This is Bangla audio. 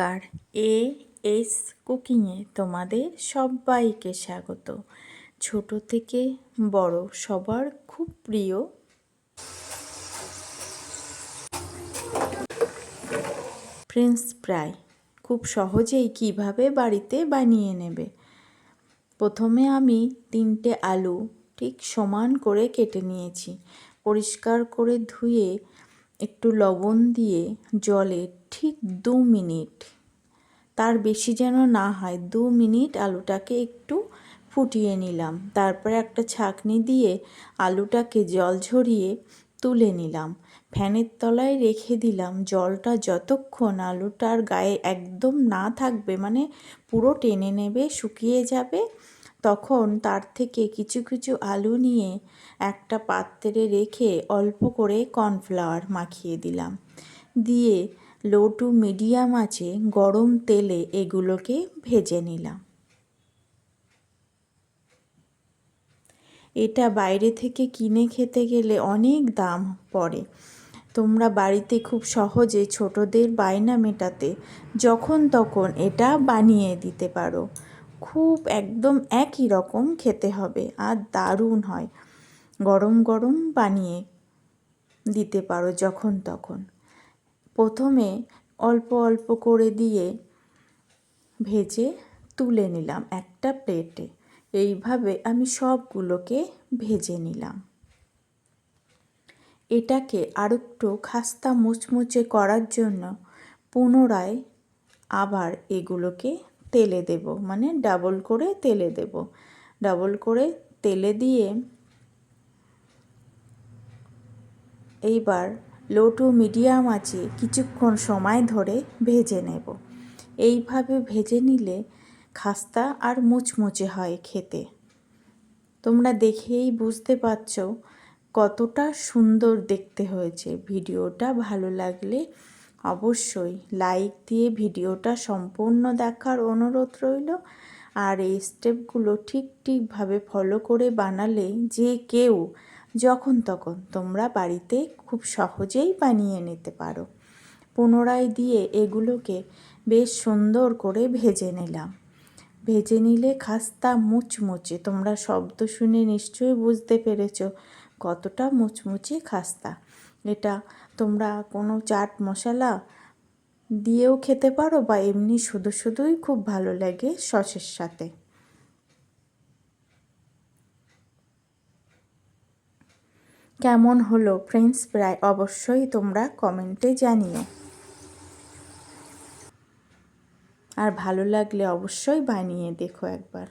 নমস্কার। এ এস কুকিংয়ে তোমাদের সবাইকে স্বাগত। ছোট থেকে বড় সবার খুব প্রিয়। ফ্রেঞ্চ ফ্রাই খুব সহজেই কীভাবে বাড়িতে বানিয়ে নেবে? প্রথমে আমি তিনটে আলু ঠিক সমান করে কেটে নিয়েছি। পরিষ্কার করে ধুয়ে একটু লবণ দিয়ে জলে ঠিক দু মিনিট, তার বেশি যেন না হয়, দু মিনিট আলুটাকে একটু ফুটিয়ে নিলাম। তারপরে একটা ছাঁকনি দিয়ে আলুটাকে জল ঝরিয়ে তুলে নিলাম। ফ্যানের তলায় রেখে দিলাম জলটা যতক্ষণ আলুটার গায়ে একদম না থাকবে মানে পুরো টেনে নেবে, শুকিয়ে যাবে তখন তার থেকে কিছু কিছু আলু নিয়ে একটা পাত্রে রেখে অল্প করে কর্নফ্লাওয়ার মাখিয়ে দিলাম। দিয়ে লো টু মিডিয়াম আছে গরম তেলে এগুলোকে ভেজে নিলাম। এটা বাইরে থেকে কিনে খেতে গেলে অনেক দাম পড়ে। তোমরা বাড়িতে খুব সহজে ছোটদের বায়না মেটাতে যখন তখন এটা বানিয়ে দিতে পারো। খুব একদম একই রকম খেতে হবে আর দারুণ হয়। গরম গরম বানিয়ে দিতে পারো যখন তখন। প্রথমে অল্প অল্প করে দিয়ে ভেজে তুলে নিলাম একটা প্লেটে। এইভাবে আমি সবগুলোকে ভেজে নিলাম। এটাকে আরেকটু খাস্তা মুচমুচে করার জন্য পুনরায় আবার এগুলোকে তেলে দেব মানে ডাবল করে তেলে দেব। ডাবল করে তেলে দিয়ে এইবার লো টু মিডিয়াম আছে কিছুক্ষণ সময় ধরে ভেজে নেব। এইভাবে ভেজে নিলে খাস্তা আর মুচমুচে হয় খেতে। তোমরা দেখেই বুঝতে পারছ কতটা সুন্দর দেখতে হয়েছে। ভিডিওটা ভালো লাগলে অবশ্যই লাইক দিয়ে ভিডিওটা সম্পূর্ণ দেখার অনুরোধ রইল। আর এই স্টেপগুলো ঠিক ঠিকভাবে ফলো করে বানালে যে কেউ যখন তখন তোমরা বাড়িতে খুব সহজেই বানিয়ে নিতে পারো। পুনরায় দিয়ে এগুলোকে বেশ সুন্দর করে ভেজে নিলাম। ভেজে নিলে খাস্তা মুচমুচে, তোমরা শব্দ শুনে নিশ্চয়ই বুঝতে পেরেছ কতটা মুচমুচে খাস্তা। এটা তোমরা কোনো চাট মশলা দিয়েও খেতে পারো বা এমনি শুধু শুধুই খুব ভালো লাগে সসের সাথে। কেমন হলো ফ্রেঞ্চ ফ্রাই অবশ্যই তোমরা কমেন্টে জানিও। আর ভালো লাগলে অবশ্যই বানিয়ে দেখো একবার।